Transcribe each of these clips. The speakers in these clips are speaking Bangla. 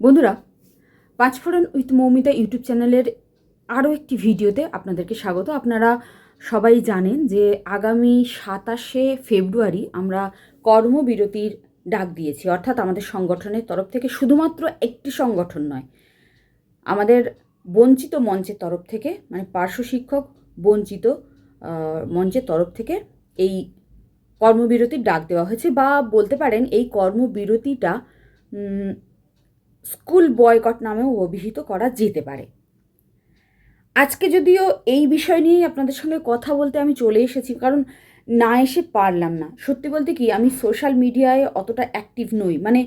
বন্ধুরা, পাঁচফোড়ন উইথ মৌমিতা ইউটিউব চ্যানেলের আরও একটি ভিডিওতে আপনাদেরকে স্বাগত। আপনারা সবাই জানেন যে আগামী সাতাশে ফেব্রুয়ারি আমরা কর্মবিরতির ডাক দিয়েছি, অর্থাৎ আমাদের সংগঠনের তরফ থেকে শুধুমাত্র একটি সংগঠন নয়, আমাদের বঞ্চিত মঞ্চের তরফ থেকে মানে পার্শ্ব শিক্ষক বঞ্চিত মঞ্চের তরফ থেকে এই কর্মবিরতির ডাক দেওয়া হয়েছে বা বলতে পারেন এই কর্মবিরতিটা স্কুল বয়কট নামেও অভিহিত করা যেতে পারে। আজকে যদিও এই বিষয় নিয়েই আপনাদের সঙ্গে কথা বলতে আমি চলে এসেছি, কারণ না এসে পারলাম না। সত্যি বলতে কি, আমি সোশ্যাল মিডিয়ায় অতটা অ্যাক্টিভ নই। মানে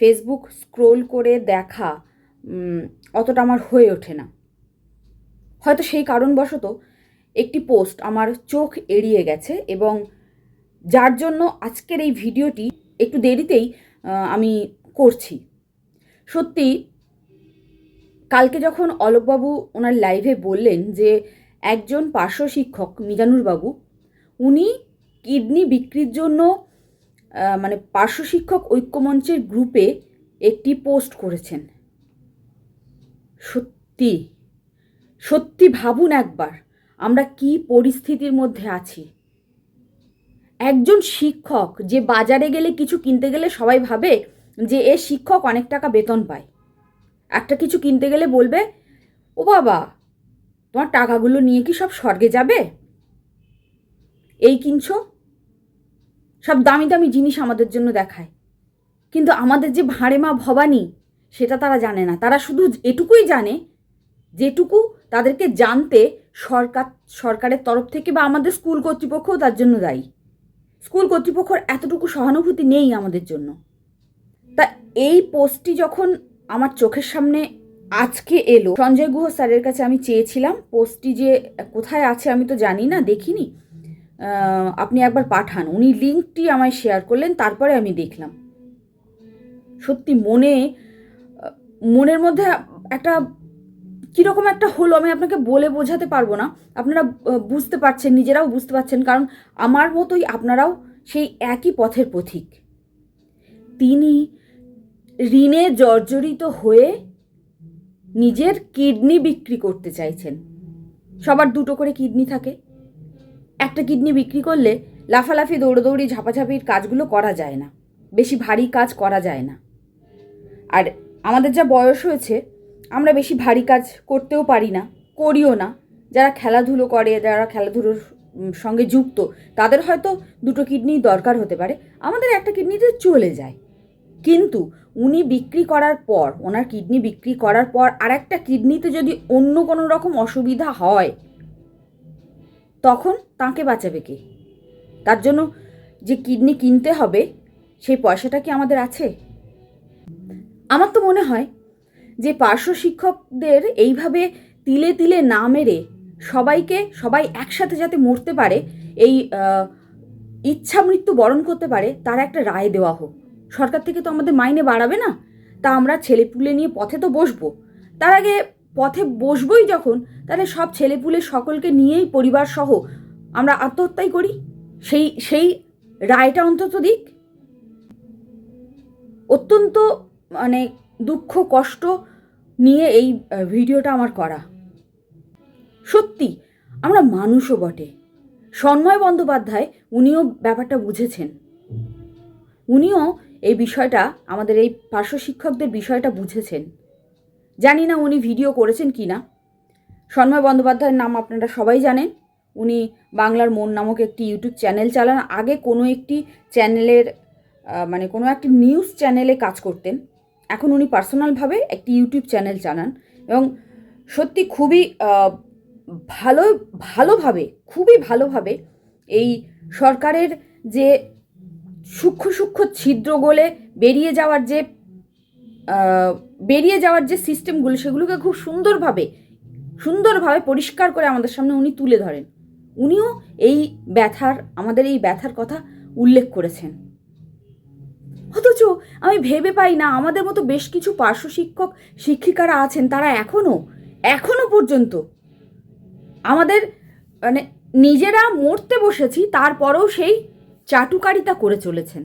ফেসবুক স্ক্রোল করে দেখা অতটা আমার হয়ে ওঠে না। হয়তো সেই কারণবশত একটি পোস্ট আমার চোখ এড়িয়ে গেছে এবং যার জন্য আজকের এই ভিডিওটি একটু দেরিতেই আমি করছি। সত্যি, কালকে যখন অলোকবাবু ওনার লাইভে বললেন যে একজন পার্শ্ব শিক্ষক মিজানুরবাবু, উনি কিডনি বিক্রির জন্য মানে পার্শ্ব শিক্ষক ঐক্যমঞ্চের গ্রুপে একটি পোস্ট করেছেন। সত্যি সত্যি ভাবুন একবার, আমরা কি পরিস্থিতির মধ্যে আছি। একজন শিক্ষক যে বাজারে গেলে কিছু কিনতে গেলে সবাই ভাবে যে এ শিক্ষক অনেক টাকা বেতন পায়। একটা কিছু কিনতে গেলে বলবে, ও বাবা, তোমার টাকাগুলো নিয়ে কি সব স্বর্গে যাবে? এই কিনছো? সব দামি দামি জিনিস আমাদের জন্য দেখায়। কিন্তু আমাদের যে ভাঁড়ে মা ভবানী, সেটা তারা জানে না। তারা শুধু এটুকুই জানে, যেটুকু তাদেরকে জানতে সরকার, সরকারের তরফ থেকে বা আমাদের স্কুল কর্তৃপক্ষও তার জন্য দায়ী। স্কুল কর্তৃপক্ষর এতটুকু সহানুভূতি নেই আমাদের জন্য। তা এই পোস্টটি যখন আমার চোখের সামনে আজকে এলো, সঞ্জয় গুহ স্যারের কাছে আমি চেয়েছিলাম পোস্টটি যে কোথায় আছে আমি তো জানি না, দেখিনি। আপনি একবার পাঠান। উনি লিঙ্কটি আমায় শেয়ার করলেন, তারপরে আমি দেখলাম। সত্যি মনে, মনের মধ্যে একটা কীরকম একটা হলো, আমি আপনাকে বলে বোঝাতে পারব না। আপনারা বুঝতে পারছেন, নিজেরাও বুঝতে পারছেন, কারণ আমার মতোই আপনারাও সেই একই পথের পথিক। তিনি ঋণে জর্জরিত হয়ে নিজের কিডনি বিক্রি করতে চাইছেন। সবার দুটো করে কিডনি থাকে। একটা কিডনি বিক্রি করলে লাফালাফি, দৌড়োদৌড়ি, ঝাপাঝাপির কাজগুলো করা যায় না। বেশি ভারী কাজ করা যায় না। আর আমাদের যা বয়স হয়েছে, আমরা বেশি ভারী কাজ করতেও পারি না, করিও না। যারা খেলাধুলো করে, যারা খেলাধুলোর সঙ্গে যুক্ত, তাদের হয়তো দুটো কিডনি দরকার হতে পারে। আমাদের একটা কিডনিতে চলে যায়। কিন্তু উনি বিক্রি করার পর, ওনার কিডনি বিক্রি করার পর আর একটা কিডনিতে যদি অন্য কোনো রকম অসুবিধা হয়, তখন তাকে বাঁচাবে কে? তার জন্য যে কিডনি কিনতে হবে, সেই পয়সাটা কি আমাদের আছে? আমার তো মনে হয় যে পার্শ্ব শিক্ষকদের এইভাবে তিলে তিলে না মেরে সবাইকে, সবাই একসাথে যাতে মরতে পারে, এই ইচ্ছা মৃত্যু বরণ করতে পারে, তার একটা রায় দেওয়া হোক। সরকার থেকে তো আমাদের মাইনে বাড়াবে না। তা আমরা ছেলেপুলে নিয়ে পথে তো বসবো। তার আগে পথে বসবই যখন, তাহলে সব ছেলেপুলে সকলকে নিয়েই পরিবার সহ আমরা আত্মহত্যাই করি? সেই সেই রায়টা অন্তত দিক। অত্যন্ত মানে দুঃখ, কষ্ট নিয়ে এই ভিডিওটা আমার করা। সত্যি, আমরা মানুষও বটে। সন্ময় বন্দ্যোপাধ্যায় উনিও ব্যাপারটা বুঝেছেন। উনিও এই বিষয়টা, আমাদের এই পার্শ্ব শিক্ষকদের বিষয়টা বুঝেছেন। জানি না উনি ভিডিও করেছেন কি না। সন্ময় বন্দ্যোপাধ্যায়ের নাম আপনারা সবাই জানেন। উনি বাংলার মন নামক একটি ইউটিউব চ্যানেল চালান। আগে কোনো একটি চ্যানেলের মানে কোনো একটি নিউজ চ্যানেলে কাজ করতেন। এখন উনি পার্সোনালভাবে একটি ইউটিউব চ্যানেল চালান এবং সত্যি খুবই ভালো, ভালোভাবে, খুবই ভালোভাবে এই সরকারের যে সূক্ষ্ম সূক্ষ্ম ছিদ্র গলে বেরিয়ে যাওয়ার যে বেরিয়ে যাওয়ার যে সিস্টেমগুলো সেগুলোকে খুব সুন্দরভাবে সুন্দরভাবে পরিষ্কার করে আমাদের সামনে উনি তুলে ধরেন। উনিও এই ব্যথার, আমাদের এই ব্যথার কথা উল্লেখ করেছেন। অথচ আমি ভেবে পাই না, আমাদের মতো বেশ কিছু পার্শ্ব শিক্ষক, শিক্ষিকারা আছেন, তারা এখনও এখনও পর্যন্ত আমাদের মানে নিজেরা মরতে বসেছি, তারপরেও সেই চাটুকারিতা করে চলেছেন।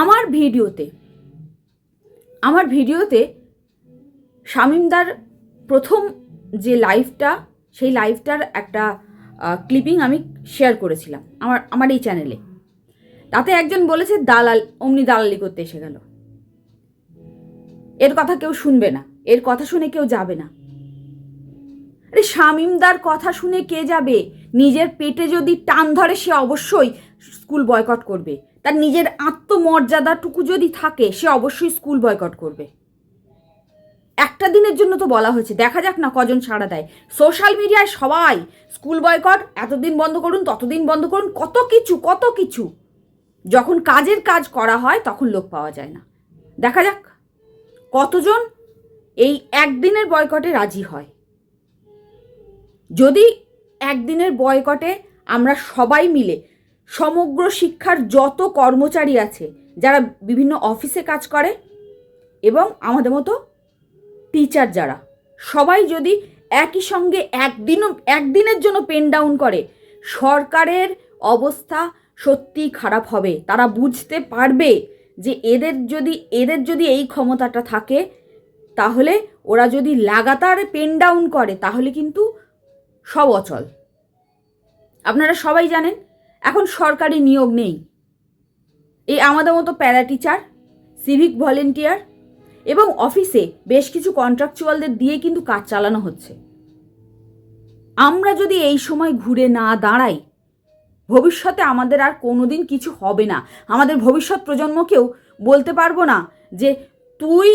আমার ভিডিওতে আমার ভিডিওতে শামিমদার প্রথম যে লাইভটা, সেই লাইভটার একটা ক্লিপিং আমি শেয়ার করেছিলাম আমার আমার এই চ্যানেলে তাতে একজন বলেছে, দালাল, অমনি দালালি করতে এসে গেল। এর কথা কেউ শুনবে না, এর কথা শুনে কেউ যাবে না। আরে শামিমদার কথা শুনে কে যাবে? নিজের পেটে যদি টান ধরে, সে অবশ্যই স্কুল বয়কট করবে। তার নিজের আত্মমর্যাদাটুকু যদি থাকে, সে অবশ্যই স্কুল বয়কট করবে। একটা দিনের জন্য তো বলা হয়েছে, দেখা যাক না কজন সাড়া দেয়। সোশ্যাল মিডিয়ায় সবাই স্কুল বয়কট, এতদিন বন্ধ করুন, ততদিন বন্ধ করুন, কত কিছু কত কিছু। যখন কাজের কাজ করা হয়, তখন লোক পাওয়া যায় না। দেখা যাক কতজন এই একদিনের বয়কটে রাজি হয়। যদি একদিনের বয়কটে আমরা সবাই মিলে সমগ্র শিক্ষার যত কর্মচারী আছে, যারা বিভিন্ন অফিসে কাজ করে এবং আমাদের মতো টিচার যারা, সবাই যদি একই সঙ্গে একদিনও, একদিনের জন্য পেন ডাউন করে, সরকারের অবস্থা সত্যি খারাপ হবে। তারা বুঝতে পারবে যে এদের যদি এদের যদি এই ক্ষমতাটা থাকে, তাহলে ওরা যদি লাগাতার পেন ডাউন করে, তাহলে কিন্তু সব অচল আপনারা সবাই জানেন, এখন সরকারি নিয়োগ নেই। এই আমাদের মতো প্যারা টিচার, সিভিক ভলেন্টিয়ার এবং অফিসে বেশ কিছু কন্ট্রাকচুয়ালদের দিয়ে কিন্তু কাজ চালানো হচ্ছে। আমরা যদি এই সময় ঘুরে না দাঁড়াই, ভবিষ্যতে আমাদের আর কোনোদিন কিছু হবে না। আমাদের ভবিষ্যৎ প্রজন্মকেও বলতে পারব না যে, তুই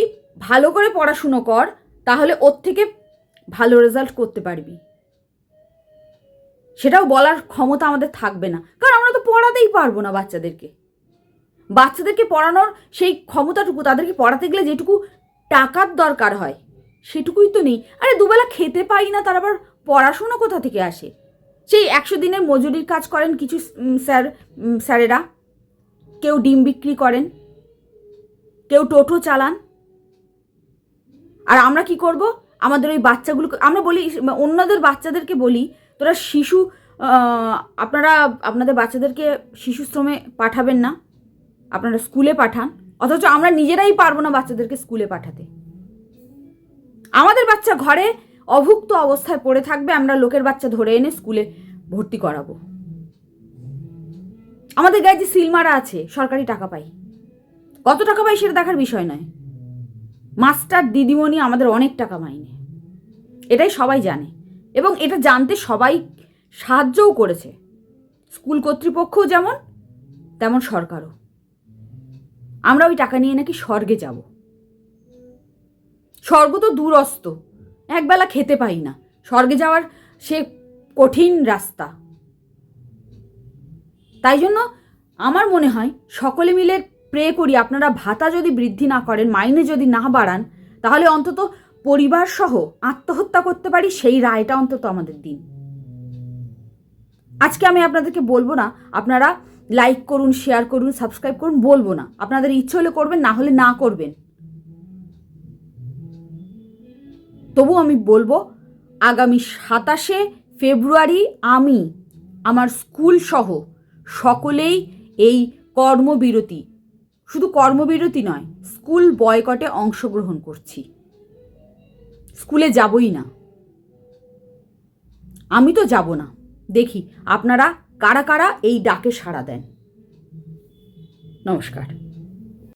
ভালো করে পড়াশুনো কর, তাহলে ওর থেকে ভালো রেজাল্ট করতে পারবি। সেটাও বলার ক্ষমতা আমাদের থাকবে না। কারণ আমরা তো পড়াতেই পারব না বাচ্চাদেরকে। বাচ্চাদেরকে পড়ানোর সেই ক্ষমতাটুকু, তাদেরকে পড়াতে গেলে যেটুকু টাকার দরকার হয়, সেটুকুই তো নেই। আরে দুবেলা খেতে পাই না, তার আবার পড়াশুনো কোথা থেকে আসে? সেই একশো দিনের মজুরির কাজ করেন কিছু স্যার স্যারেরা। কেউ ডিম বিক্রি করেন, কেউ টোটো চালান। আর আমরা কি করব? আমাদের ওই বাচ্চাগুলোকে, আমরা বলি, অন্যদের বাচ্চাদেরকে বলি তোরা শিশু আপনারা, আপনাদের বাচ্চাদেরকে শিশু শ্রমে পাঠাবেন না। আপনারা স্কুলে পাঠান। অথচ আমরা নিজেরাই পারব না বাচ্চাদেরকে স্কুলে পাঠাতে। আমাদের বাচ্চা ঘরে অভুক্ত অবস্থায় পড়ে থাকবে, আমরা লোকের বাচ্চা ধরে এনে স্কুলে ভর্তি করাবো। আমাদের গায়ে যে সিলমারা আছে, সরকারি টাকা পাই। কত টাকা পাই সেটা দেখার বিষয় নয়। মাস্টার দিদিমণি আমাদের অনেক টাকা মাইনে। এটাই সবাই জানে। এবং এটা জানতে সবাই সাহায্যও করেছে। স্কুল কর্তৃপক্ষও যেমন, তেমন সরকারও। আমরা ওই টাকা নিয়ে নাকি স্বর্গে যাব। স্বর্গ তো দূরস্ত, একবেলা খেতে পাই না। স্বর্গে যাওয়ার সে কঠিন রাস্তা। তাই জন্য আমার মনে হয় সকলে মিলে প্রে করি, আপনারা ভাতা যদি বৃদ্ধি না করেন, মাইনে যদি না বাড়ান, তাহলে অন্তত পরিবার সহ আত্মহত্যা করতে পারি, সেই রায়টা অন্তত আমাদের দিন। আজকে আমি আপনাদেরকে বলব না, আপনারা লাইক করুন শেয়ার করুন সাবস্ক্রাইব করুন, বলব না। আপনাদের ইচ্ছে হলে করবেন, না হলে না করবেন। তবু আমি বলব, আগামী সাতাশে ফেব্রুয়ারি আমি, আমার স্কুল সহ সকলেই এই কর্মবিরতি, শুধু কর্মবিরতি নয় স্কুল বয়কটে অংশগ্রহণ করছি। স্কুলে যাবই না। আমি তো যাব না। দেখি, আপনারা কারা কারা এই ডাকে সাড়া দেন। নমস্কার।